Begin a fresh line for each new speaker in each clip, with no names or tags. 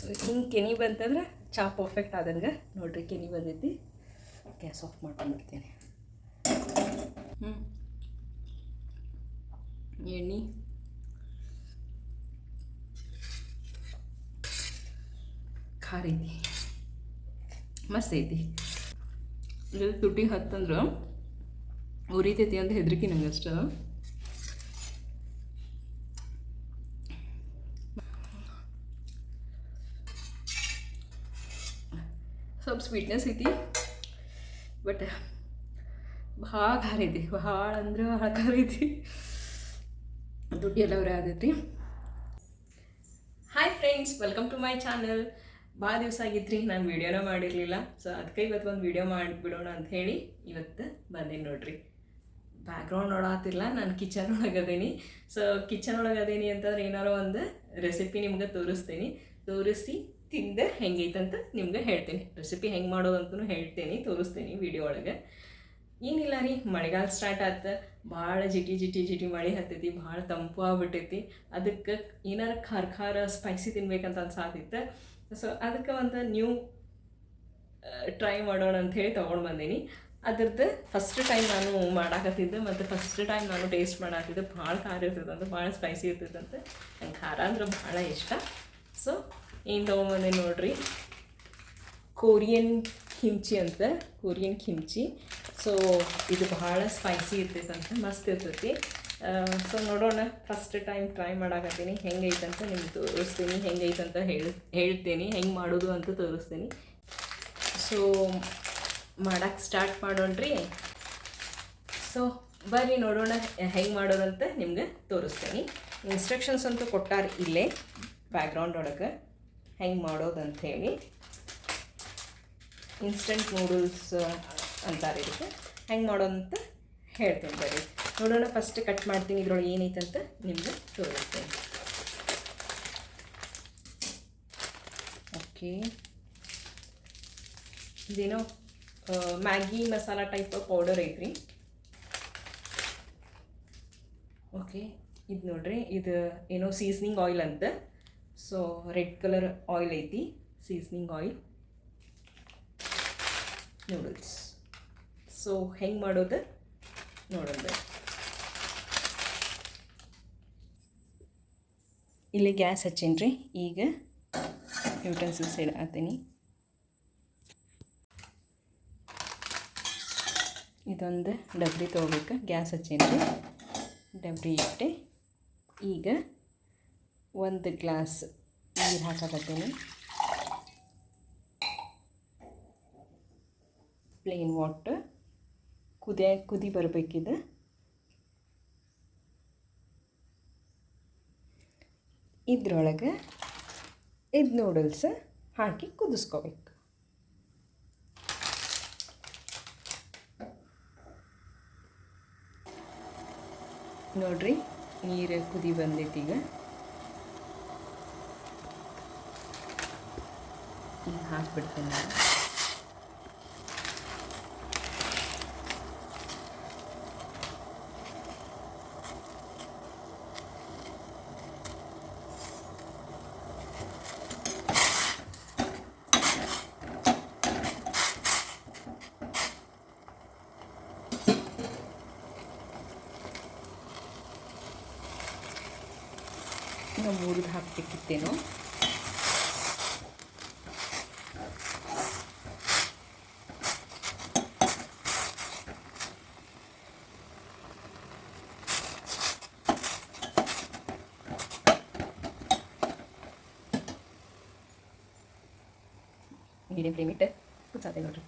So ಹಿಂಗೆ ಕೆನಿ ಬಂತಂದ್ರೆ ಚಾ ಪರ್ಫೆಕ್ಟ್ ಆದಂಗೆ. ನೋಡ್ರಿ ಕೆನಿ ಬಂದೈತಿ. ಗ್ಯಾಸ್ ಆಫ್ ಮಾಡ್ಕೊಂಡ್ಬಿಡ್ತೀನಿ. ಹ್ಞೂ ಎಣ್ಣೆ. ಖಾರ ಐತಿ. ಮಸ್ತ್ ಐತಿ. ಇದು ತುಟಿ ಹತ್ತಂದ್ರೆ ಉರಿತೈತಿ ಅಂತ ಹೆದ್ರಿಕೆ ನಂಗೆ ಅಷ್ಟ ಸ್ವಲ್ಪ ಸ್ವೀಟ್ನೆಸ್ ಐತಿ. ಬಟ್ ಭಾಳ ಖಾರ ಐತಿ. ಭಾಳ ಅಂದ್ರೆ ಭಾಳ ಖಾರ ಐತಿ ದುಡ್ಡು ಆಗೈತಿ hi friends welcome to my channel ಭಾಳ ದಿವಸ ಆಗಿತ್ತು ರೀ ನಾನು ವೀಡಿಯೋನ ಮಾಡಿರಲಿಲ್ಲ. ಸೊ ಅದಕ್ಕೆ ಇವತ್ತು ಒಂದು ವೀಡಿಯೋ ಮಾಡಿಬಿಡೋಣ ಅಂತ ಹೇಳಿ ಇವತ್ತು ಬಂದೀನಿ ನೋಡ್ರಿ. ಬ್ಯಾಕ್ಗ್ರೌಂಡ್ ನೋಡಾತಿಲ್ಲ, ನಾನು ಕಿಚನ್ ಒಳಗೆ ಅದೀನಿ. ಸೊ ಕಿಚನ್ ಒಳಗೆ ಅದೇನಿ ಅಂತಂದ್ರೆ ಏನಾರೋ ಒಂದು ರೆಸಿಪಿ ನಿಮ್ಗೆ ತೋರಿಸ್ತೀನಿ. ತೋರಿಸಿ ತಿಂದೆ. ಹೆಂಗೈತಂತ ನಿಮ್ಗೆ ಹೇಳ್ತೀನಿ. ರೆಸಿಪಿ ಹೆಂಗೆ ಮಾಡೋದಂತೂ ಹೇಳ್ತೀನಿ, ತೋರಿಸ್ತೀನಿ ವಿಡಿಯೋ ಒಳಗೆ. ಏನಿಲ್ಲ ರೀ, ಮಳೆಗಾಲ ಸ್ಟಾರ್ಟ್ ಆತ. ಭಾಳ ಜಿಟಿ ಜಿಟಿ ಜಿಟಿ ಮಳೆ ಹತ್ತೈತಿ, ಭಾಳ ತಂಪು ಆಗ್ಬಿಟ್ಟೈತಿ. ಅದಕ್ಕೆ ಏನಾರು ಖಾರ ಖಾರ ಸ್ಪೈಸಿ ತಿನ್ಬೇಕಂತ ಅನ್ಸಾತಿತ್ತು ಸೊ ಅದಕ್ಕೆ ಒಂದು ನ್ಯೂ ಟ್ರೈ ಮಾಡೋಣ ಅಂತ ಹೇಳಿ ತೊಗೊಂಡು ಬಂದೀನಿ. ಅದ್ರದ್ದು ಫಸ್ಟ್ ಟೈಮ್ ನಾನು ಮಾಡಾಕತ್ತಿದ್ದೆ ಮತ್ತು ಫಸ್ಟ್ ಟೈಮ್ ನಾನು ಟೇಸ್ಟ್ ಮಾಡಾಕತ್ತಿದ್ದೆ. ಭಾಳ ಖಾರ ಇರ್ತದಂತ ಭಾಳ ಸ್ಪೈಸಿ ಇರ್ತದಂತೆ ನಂಗೆ ಖಾರ ಅಂದ್ರೆ ಭಾಳ ಇಷ್ಟ. ಸೊ ಏನು ತೊಗೊಂಬಂದೆ ನೋಡ್ರಿ. ಕೊರಿಯನ್ ಕಿಮ್ಚಿ ಅಂತ ಕೊರಿಯನ್ ಕಿಮ್ಚಿ ಸೊ ಇದು ಬಹಳ ಸ್ಪೈಸಿ ಇರ್ತೈತಂತ, ಮಸ್ತ್ ಇರ್ತೈತಿ. ಸೊ ನೋಡೋಣ ಫಸ್ಟ್ ಟೈಮ್ ಟ್ರೈ ಮಾಡಾಕತ್ತೀನಿ. ಅಂತ ನಿಮ್ಗೆ ತೋರಿಸ್ತೀನಿ, ಹೆಂಗೈತಂತ ಹೇಳಿ, ಹೇಳ್ತೀನಿ, ಹೆಂಗೆ ಮಾಡೋದು ಅಂತ ತೋರಿಸ್ತೀನಿ. ಸೊ ಮಾಡಕ್ಕೆ ಸ್ಟಾರ್ಟ್ ಮಾಡೋಣ್ರಿ ಸೊ ಬರ್ರಿ ನೋಡೋಣ, ಹೆಂಗೆ ಮಾಡೋದಂತ ನಿಮ್ಗೆ ತೋರಿಸ್ತೀನಿ. ಇನ್ಸ್ಟ್ರಕ್ಷನ್ಸ್ ಅಂತೂ ಕೊಟ್ಟಾರ ಇಲ್ಲೇ ಬ್ಯಾಕ್ಗ್ರೌಂಡ್ ಒಳಗೆ. ಹೆಂಗೆ ಹೇಳಿ ಇನ್ಸ್ಟಂಟ್ ನೂಡಲ್ಸ್ ಅಂತಾರೆ ಇದಕ್ಕೆ. ಹೆಂಗೆ ಮಾಡೋದಂತ ಹೇಳ್ತೀನಿ ಬರ್ರಿ. ನೋಡೋಣ ಫಸ್ಟ್ ಕಟ್ ಮಾಡ್ತೀನಿ, ಇದ್ರೊಳಗೆ ಏನೈತೆ ಅಂತ ನಿಮಗೆ ತೋರಿಸ್ತೀನಿ. ಓಕೆ ಇದೇನೋ ಮ್ಯಾಗಿ ಮಸಾಲ ಟೈಪ್ ಪೌಡರ್ ಐತ್ರಿ. ಓಕೆ ಇದು ನೋಡ್ರಿ, ಇದು ಏನೋ ಸೀಸ್ನಿಂಗ್ ಆಯಿಲ್ ಅಂತ. ಸೊ ರೆಡ್ ಕಲರ್ ಆಯಿಲ್ ಐತಿ ಸೀಸ್ನಿಂಗ್ ಆಯಿಲ್ ನೂಡಲ್ಸ್ ಸೊ ಹೆಂಗೆ ಮಾಡೋದು ನೋಡೋಣ ಇಲ್ಲಿ ಗ್ಯಾಸ್ ಹಚ್ಚೀನಿ ಈಗ ಯುಟೆನ್ಸಿಲ್ಸ್ ಹಾಕ್ತೀನಿ. ಇದೊಂದು ಡಬ್ರಿ ತೊಗೋಬೇಕು, ಗ್ಯಾಸ್ ಹಚ್ಚೀನಿ ಡಬ್ರಿ ಇಟ್ಟೆ, ಈಗ ಒಂದು ಗ್ಲಾಸ್ ನೀರು ಹಾಕಕತ್ತೀನಿ. ಪ್ಲೇನ್ ವಾಟರ್ ಕುದಿಯ ಕುದಿ ಬರಬೇಕಿದೆ. ಇದ್ರೊಳಗೆ ಇದು ನೂಡಲ್ಸ್ ಹಾಕಿ ಕುದಿಸ್ಕೋಬೇಕು. ನೋಡ್ರಿ, ನೀರು ಕುದಿ ಬಂದೈತಿ ಈಗ ಈಗ ಹಾಕ್ಬಿಡ್ತೀನಿ ನಾನು ನಾವು ಮೂರ್ದು ಹಾಕಬೇಕಿತ್ತೇನೋ ಮೀಡಿಯಂ ಫ್ಲೇಮ್ ಇಟ್ಟು ಕುಚ್ಚಾತೆ ನೋಡ್ರಿ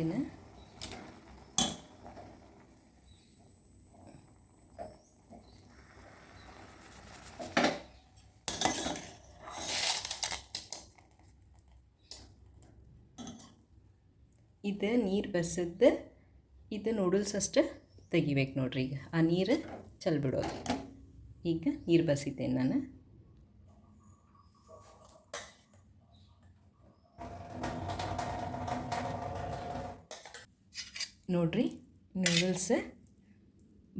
ನಿಮಗೆ ಇದು ನೀರು ಬೆಸದ್ದು ಇದು ನೂಡಲ್ಸ್ ಅಷ್ಟು ತೆಗಿಬೇಕು ನೋಡ್ರಿ ಈಗ. ಆ ನೀರು ಚೆಲ್ಬಿಡೋದು ಈಗ ನೀರು ಬಸಿದ್ದೇನೆ ನಾನು. ನೋಡ್ರಿ ನೂಡಲ್ಸ್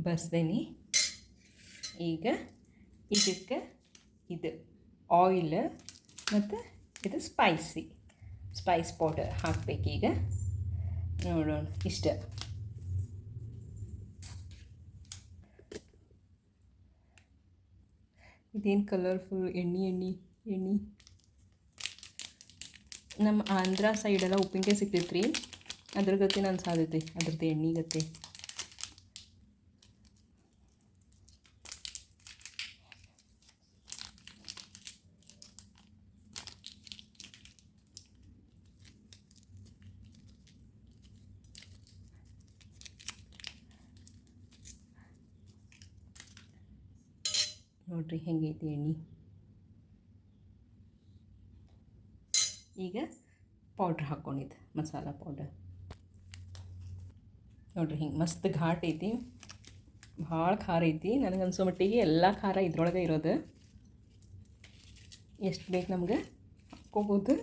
ಬಸ್ದೇನಿ. ಈಗ ಇದಕ್ಕೆ ಇದು ಆಯಿಲ್ ಮತ್ತು ಇದು ಸ್ಪೈಸಿ ಸ್ಪೈಸ್ ಪೌಡರ್ ಹಾಕಬೇಕೀಗ. ನೋಡೋಣ ಇಷ್ಟ. ಇದೇನು ಕಲರ್ಫುಲ್ ಎಣ್ಣೆ ಎಣ್ಣೆ ಎಣ್ಣೆ. ನಮ್ಮ ಆಂಧ್ರ ಸೈಡೆಲ್ಲ ಉಪ್ಪಿನಕಾಯಿ ಸಿಗ್ತೈತೆ ರೀ ಅದ್ರ ಗತಿ ನಾನು ಸಾಧೈತೆ ಅದ್ರದ್ದು ಎಣ್ಣೆ ಗತಿ. ನೋಡ್ರಿ ಹೆಂಗೈತಿ ಎಣ್ಣೆ. ಈಗ ಪೌಡ್ರ್ ಹಾಕ್ಕೊಂಡಿದ್ದೆ ಮಸಾಲ ಪೌಡರ್ ನೋಡ್ರಿ ಹಿಂಗೆ ಮಸ್ತ್ ಘಾಟ್ ಐತಿ. ಭಾಳ ಖಾರ ಐತಿ. ನನಗೆ ಅನ್ಸೋ ಮಟ್ಟಿಗೆ ಎಲ್ಲ ಖಾರ ಇದ್ರೊಳಗೆ ಇರೋದು. ಎಷ್ಟು ಬೇಕು ನಮ್ಗೆ? ಹಾಕ್ಕೋಬೋದು.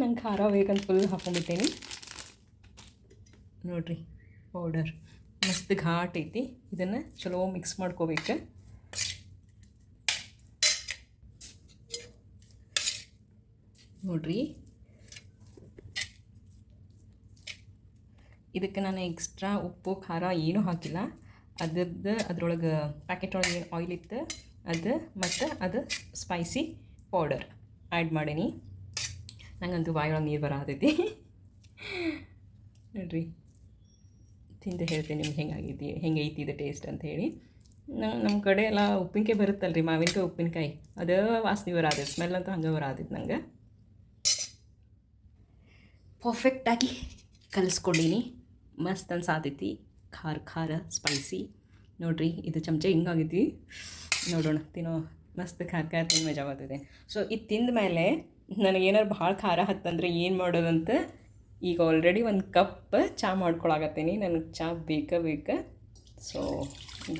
ನಂಗೆ ಖಾರ ಬೇಕಂತ ಫುಲ್ ಹಾಕೊಂಡ್ಬಿಟ್ಟೇನಿ ನೋಡ್ರಿ ಪೌಡರ್ ಮಸ್ತ್ ಘಾಟ್ ಐತಿ. ಇದನ್ನು ಚಲೋ ಮಿಕ್ಸ್ ಮಾಡ್ಕೋಬೇಕು. ನೋಡ್ರಿ. ಇದಕ್ಕೆ ನಾನು ಎಕ್ಸ್ಟ್ರಾ ಉಪ್ಪು, ಖಾರ ಏನೂ ಹಾಕಿಲ್ಲ. ಅದ್ರದ್ದು ಅದ್ರೊಳಗೆ ಪ್ಯಾಕೆಟ್ ಒಳಗೆ ಆಯಿಲ್ ಇತ್ತು. ಅದು ಮತ್ತು ಅದು ಸ್ಪೈಸಿ ಪೌಡರ್ ಆ್ಯಡ್ ಮಾಡೀನಿ. ನಂಗಂತೂ ಬಾಯೊಳಗೆ ನೀರು ಬರತೈತಿ ನೋಡ್ರಿ. ತಿಂದು ಹೇಳ್ತೀನಿ ನಿಮ್ಗೆ ಹೆಂಗಾಗೈತಿ ಹೆಂಗೆ ಐತಿ ಇದು ಟೇಸ್ಟ್ ಅಂತ ಹೇಳಿ. ನಂಗೆ ನಮ್ಮ ಕಡೆ ಎಲ್ಲ ಉಪ್ಪಿನಕಾಯಿ ಬರುತ್ತಲ್ರಿ, ಮಾವಿನಕಾಯಿ ಉಪ್ಪಿನಕಾಯಿ. ಅದು ವಾಸನೆ ಬರತೈತಿ ಸ್ಮೆಲ್ ಅಂತೂ ಹಂಗೆ ಬರತೈತಿ ನಂಗೆ. ಪರ್ಫೆಕ್ಟಾಗಿ ಕಲಿಸ್ಕೊಂಡೀನಿ. ಮಸ್ತ್ ಅನ್ಸಾತೈತಿ. ಖಾರ ಖಾರ ಸ್ಪೈಸಿ ನೋಡ್ರಿ, ಇದು ಚಮಚ ಹಿಂಗಾಗೈತಿ ನೋಡೋಣ, ತಿನ್ನೋ, ಮಸ್ತ್ ಖಾರ ಖಾರ ತಿಂದು ಮಜಾ ಬರ್ತೈತೆ. ಸೊ ಇದು ತಿಂದ ಮೇಲೆ ನನಗೇನಾರು ಭಾಳ ಖಾರ ಹತ್ತಂದ್ರೆ ಏನು ಮಾಡೋದಂತ ಈಗ ಆಲ್ರೆಡಿ ಒಂದು ಕಪ್ ಚಹಾ ಮಾಡ್ಕೊಳಕತ್ತೀನಿ. ನನಗೆ ಚಹಾ ಬೇಕಾ ಬೇಕಾ. ಸೊ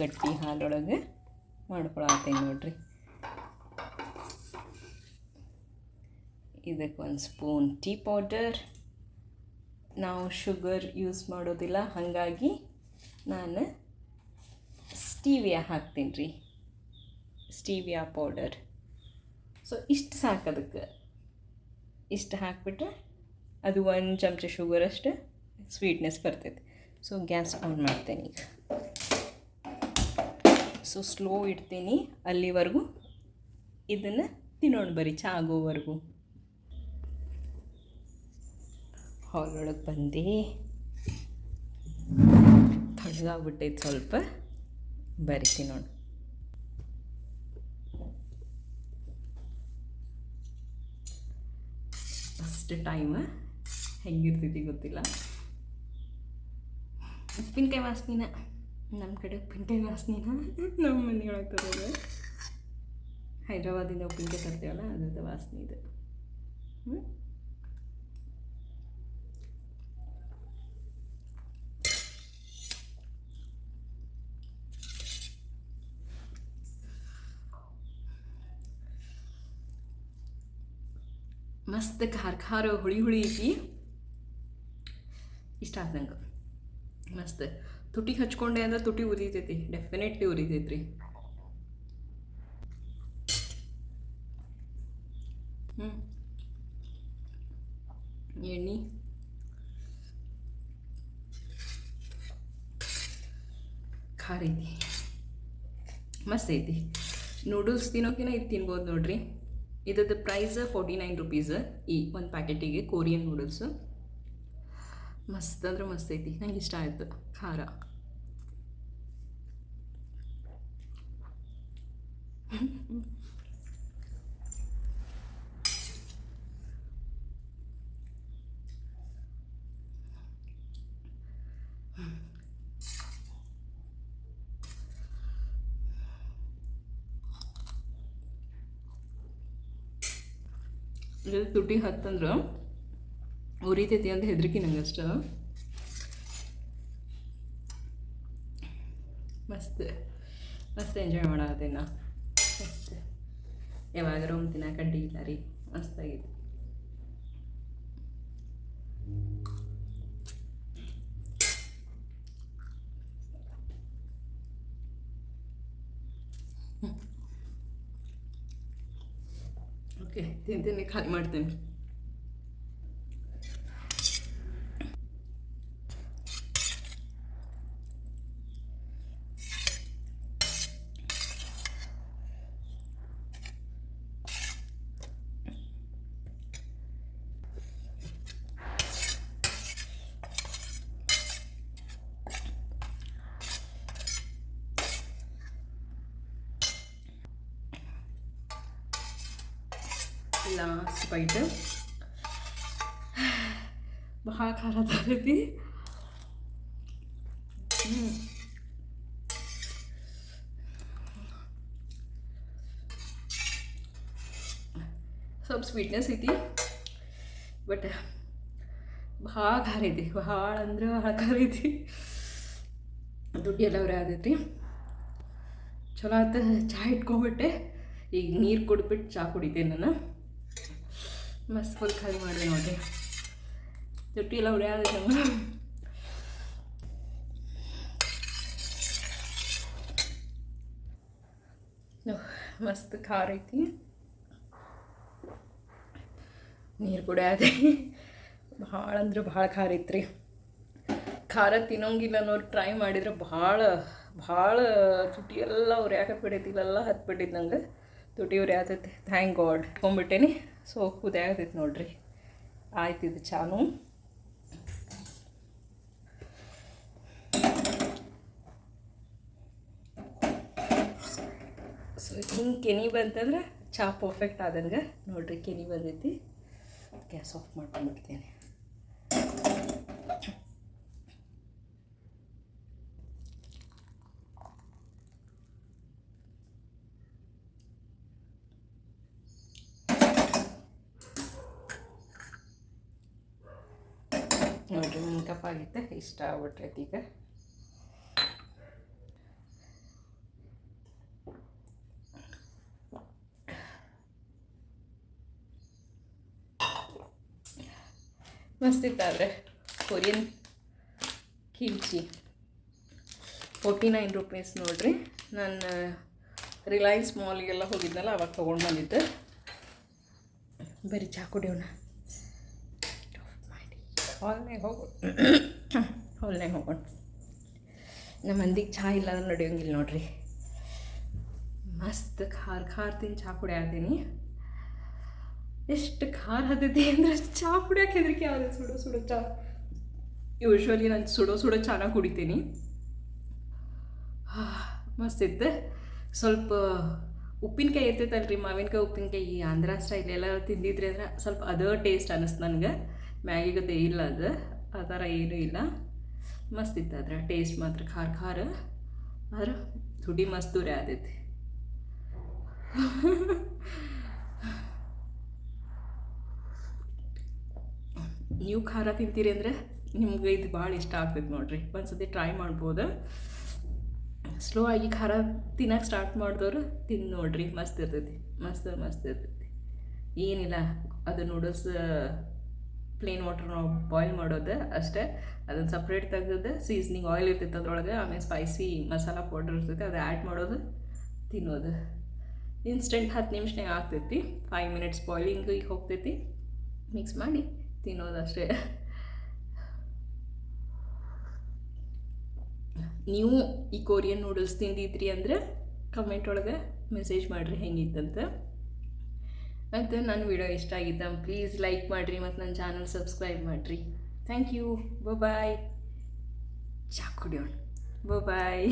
ಗಟ್ಟಿ ಹಾಲೊಳಗೆ ಮಾಡ್ಕೊಳತ್ತೀನಿ ನೋಡ್ರಿ. ಇದಕ್ಕೆ ಒಂದು ಸ್ಪೂನ್ ಟೀ ಪೌಡರ್ ನಾವು ಶುಗರ್ ಯೂಸ್ ಮಾಡೋದಿಲ್ಲ. ಹಾಗಾಗಿ ನಾನು ಸ್ಟೀವಿಯಾ ಹಾಕ್ತೀನಿ ರೀ ಸ್ಟೀವಿಯಾ ಪೌಡರ್ ಸೊ ಇಷ್ಟು ಸಾಕು ಅದಕ್ಕೆ. ಇಷ್ಟು ಹಾಕಿಬಿಟ್ರೆ ಅದು ಒಂದು ಚಮಚ ಶುಗರ್ ಅಷ್ಟು ಸ್ವೀಟ್ನೆಸ್ ಬರ್ತೈತೆ. ಸೊ ಗ್ಯಾಸ್ ಆನ್ ಮಾಡ್ತೇನೆ ಈಗ. ಸೊ ಸ್ಲೋ ಇಡ್ತೀನಿ ಅಲ್ಲಿವರೆಗೂ. ಇದನ್ನು ತಿನ್ನೋಣ ಬರೀ, ಚಾ ಆಗೋವರೆಗೂ. ಹಾಲೊಳಗೆ ಬಂದು ತಣ್ಣಗಾಗ್ಬಿಟ್ಟೈತೆ ಸ್ವಲ್ಪ. ಬರಿಸಿ ನೋಡಿ. ಫಸ್ಟ್ ಟೈಮ್ ಹೆಂಗಿರ್ತೈತಿ ಗೊತ್ತಿಲ್ಲ. ಉಪ್ಪಿನಕಾಯಿ ವಾಸನಿನ. ನಮ್ಮ ಕಡೆ ಉಪ್ಪಿನಕಾಯಿ ವಾಸನಿನ ನಮ್ಮ ಮನೆಯೊಳಗೆ ತರೋದು. ಹೈದ್ರಾಬಾದಿಂದ ಉಪ್ಪಿನಕಾಯಿ ತರ್ತೀವಲ್ಲ, ಅದ್ರದ್ದು ವಾಸನೆ ಇದು. ಹ್ಞೂ ಮಸ್ತ್ ಖಾರ ಖಾರ ಹುಳಿ ಹುಳಿ ಐತಿ. ಇಷ್ಟ ಆದಂಗೆ. ಮಸ್ತ್. ತುಟಿಗೆ ಹಚ್ಕೊಂಡೆ ಅಂದ್ರೆ ತುಟಿ ಉರಿತೈತಿ. ಡೆಫಿನೆಟ್ಲಿ ಉರಿತೈತ್ರಿ. ಹ್ಞೂ ಎಣ್ಣೆ. ಖಾರ ಐತಿ. ಮಸ್ತ್ ಐತಿ. ನೂಡಲ್ಸ್ ತಿನ್ನೋಕಿನ ಇದು ತಿನ್ಬೋದು ನೋಡ್ರಿ. ಇದ್ರದ್ದು ಪ್ರೈಸ್ ಫೋರ್ಟಿ ನೈನ್ ರುಪೀಸ್ ಈ ಒಂದು ಪ್ಯಾಕೆಟಿಗೆ ಕೊರಿಯನ್ ನೂಡಲ್ಸು ಮಸ್ತ್ ಅಂದ್ರೆ ಮಸ್ತ್ ಐತಿ. ನಂಗೆ ಇಷ್ಟ ಆಯಿತು ಖಾರ. ಇದು ತುಟಿ ಹತ್ತಂದ್ರೆ ಉರಿತೈತಿ ಅಂತ ಹೆದರಿಕೆ ನಂಗೆ ಅಷ್ಟ. ಮಸ್ತ್. ಮಸ್ತ್ ಎಂಜಾಯ್ ಮಾಡತ್ತೇನೆ ನಾ. ಮಸ್ತ್. ಯಾವಾಗಾರ ಒಂದು ದಿನ ಕಡ್ಡಿ ಇಲ್ಲ ರೀ. ಮಸ್ತಾಗಿದೆ ತಿಂತೀನಿ ಖಾಲಿ ಮಾಡ್ತೀನಿ. ಲಾಸ್ಟ್ ಬೈಟ್ ಭಾಳ ಖಾರ ತಗೈತಿ ಸ್ವಲ್ಪ ಸ್ವೀಟ್ನೆಸ್ ಐತಿ ಬಟ್ ಭಾಳ ಖಾರ ಐತಿ ಭಾಳ ಅಂದ್ರೆ ಭಾಳ ಖಾರ ಐತಿ ದುಡ್ಡು ಎಲ್ಲ ಅವ್ರೆ ಆದೈತಿ ಚಲೋ ಆತ ಚಹಾ ಇಟ್ಕೊಂಡ್ಬಿಟ್ಟೆ ಈಗ ನೀರು ಕುಡ್ಬಿಟ್ಟು ಚಹಾ ಕುಡಿತೀನಿ ನಾನು ಮಸ್ತ್ ಫುಲ್ ಖಾಲಿ ಮಾಡಿದೆ ನೋಡಿರಿ. ತುಟ್ಟಿ ಎಲ್ಲ ಮಸ್ತ್ ಖಾರ ಐತಿ. ನೀರು ಕೂಡ ಅದೇ. ಭಾಳ ಅಂದ್ರೆ ಭಾಳ ಖಾರ ಐತ್ರಿ. ಖಾರ ತಿನ್ನೋಂಗಿಲ್ಲ ಅನ್ನೋರು ಟ್ರೈ ಮಾಡಿದ್ರೆ ಭಾಳ ಭಾಳ ತುಟಿ ಎಲ್ಲ ಉರಿಯಾಕತ್ ಬಿಡೈತಿ, ಇಲ್ಲೆಲ್ಲ ಹತ್ತು ಬಿಟ್ಟಿದ್ದು ನಂಗೆ. ತುಟಿ ಉರಿ ಆತೈತಿ ಥ್ಯಾಂಕ್ ಗಾಡ್ ತೊಗೊಂಬಿಟ್ಟೇನಿ ಸೊ ಕುದಿಯಾಗತೈತಿ ನೋಡ್ರಿ. ಆಯ್ತು ಇದು ಚಾನು. ಸೊ ಹಿಂಗೆ ಕೆನಿ ಬಂತಂದ್ರೆ ಚಾ ಪರ್ಫೆಕ್ಟ್ ಆದಂಗೆ ನೋಡ್ರಿ ಕೆನಿ ಬಂದೈತಿ. ಗ್ಯಾಸ್ ಆಫ್ ಮಾಡ್ಕೊಂಡ್ಬಿಡ್ತೇನೆ ನೋಡ್ರಿ ಒಂದು ಕಪ್ ಆಗಿತ್ತೆ ಇಷ್ಟ ಆಗ್ಬಿಟ್ರೈತಿ ಈಗ. ಮಸ್ತಿತ್ತಾದ್ರೆ, Korean kimchi. Forty nine rupees ನೋಡ್ರಿ. ನಾನು ರಿಲಯನ್ಸ್ ಮಾಲ್ಗೆಲ್ಲ ಹೋಗಿದ್ನಲ್ಲ, ಅವಾಗ ತೊಗೊಂಡು ಬಂದಿದ್ದೆ. ಬರೀ ಚಾ ಕುಡಿಯೋಣ. ಹಾಲ್ನಾಗ ಹೋಗೋಣ ಹಾಲ್ನಾಗ ಹೋಗೋಣ. ನಮ್ಮ ಮಂದಿಗೆ ಚಹಾ ಇಲ್ಲ ಅಂದ್ರೆ ನಡೆಯೋಂಗಿಲ್ಲ ನೋಡ್ರಿ. ಮಸ್ತ್ ಖಾರ ಖಾರ ತಿಂದು ಚಹಾ ಕುಡಿಯಾತೀನಿ ಎಷ್ಟು ಖಾರ ಹತ್ತೈತಿ ಅಂದ್ರೆ ಚಹಾ ಕುಡಿಯೋಕೆ ಹೆದರಿಕೆ ಆಗುತ್ತೆ ಸುಡೋ ಸುಡೋ ಚಹಾ ಯೂಶ್ವಲಿ ನಾನು ಸುಡೋ ಸುಡೋ ಚಹಾ ಕುಡಿತೀನಿ. ಮಸ್ತ್ ಇತ್ತು. ಸ್ವಲ್ಪ ಉಪ್ಪಿನಕಾಯಿ ಇರ್ತೈತಲ್ರಿ ಮಾವಿನಕಾಯಿ, ಉಪ್ಪಿನಕಾಯಿ. ಆಂಧ್ರ ಸ್ಟೈಲ್ ಎಲ್ಲ ತಿಂದಿದ್ರಿ ಅಂದ್ರೆ ಸ್ವಲ್ಪ ಅದೇ ಟೇಸ್ಟ್ ಅನ್ನಿಸ್ತು ನನಗೆ. ಮ್ಯಾಗಿಗತ್ತೆ ಇಲ್ಲ ಅದು. ಆ ಥರ ಏನೂ ಇಲ್ಲ. ಮಸ್ತ್ ಇತ್ತು ಅದರ ಟೇಸ್ಟ್ ಮಾತ್ರ ಖಾರ ಖಾರ. ಆದ್ರೆ ದುಡಿ ಮಸ್ತ್ ದೂರ ಆದೈತಿ. ನೀವು ಖಾರ ತಿಂತೀರಿ ಅಂದರೆ ನಿಮ್ಗೆ ಇದು ಭಾಳ ಇಷ್ಟ ಆಗ್ತೈತೆ ನೋಡ್ರಿ. ಒಂದ್ಸತಿ ಟ್ರೈ ಮಾಡ್ಬೋದು. ಸ್ಲೋ ಆಗಿ ಖಾರ ತಿನ್ನಕ್ಕೆ ಸ್ಟಾರ್ಟ್ ಮಾಡಿದವರು ತಿಂದು ನೋಡ್ರಿ. ಮಸ್ತ್ ಇರ್ತೈತಿ. ಮಸ್ತ್ ಮಸ್ತ್ ಇರ್ತೈತಿ. ಏನಿಲ್ಲ. ಅದು ನೂಡಲ್ಸ್ ಪ್ಲೇನ್ ವಾಟರ್ ನಾವು ಬಾಯ್ಲ್ ಮಾಡೋದು ಅಷ್ಟೇ. ಅದನ್ನು ಸಪ್ರೇಟ್ ತೆಗೆದು ಸೀಸ್ನಿಂಗ್ ಆಯಿಲ್ ಇರ್ತೈತೆ ಅದರೊಳಗೆ, ಆಮೇಲೆ ಸ್ಪೈಸಿ ಮಸಾಲ ಪೌಡರ್ ಇರ್ತೈತೆ, ಅದು ಆ್ಯಡ್ ಮಾಡೋದು, ತಿನ್ನೋದು. ಇನ್ಸ್ಟೆಂಟ್ ಹತ್ತು ನಿಮಿಷನಾಗ ಆಗ್ತೈತಿ. ಫೈವ್ ಮಿನಿಟ್ಸ್ ಬಾಯ್ಲಿಂಗಿಗೆ ಹೋಗ್ತೈತಿ. ಮಿಕ್ಸ್ ಮಾಡಿ ತಿನ್ನೋದು ಅಷ್ಟೇ. ನೀವು ಈ ಕೊರಿಯನ್ ನೂಡಲ್ಸ್ ತಿಂದಿದ್ರಿ ಅಂದರೆ ಕಮೆಂಟ್ ಒಳಗೆ ಮೆಸೇಜ್ ಮಾಡಿರಿ ಹೆಂಗಿತ್ತಂತ. ಮತ್ತು ನನ್ನ ವಿಡಿಯೋ ಇಷ್ಟ ಆಗಿದ್ದ ಪ್ಲೀಸ್ ಲೈಕ್ ಮಾಡಿರಿ ಮತ್ತು ನನ್ನ ಚಾನಲ್ ಸಬ್ಸ್ಕ್ರೈಬ್ ಮಾಡಿರಿ. ಥ್ಯಾಂಕ್ ಯು ಬಾಯ್ ಚಾ ಕುಡಿಯೋಣ ಬಾಯ್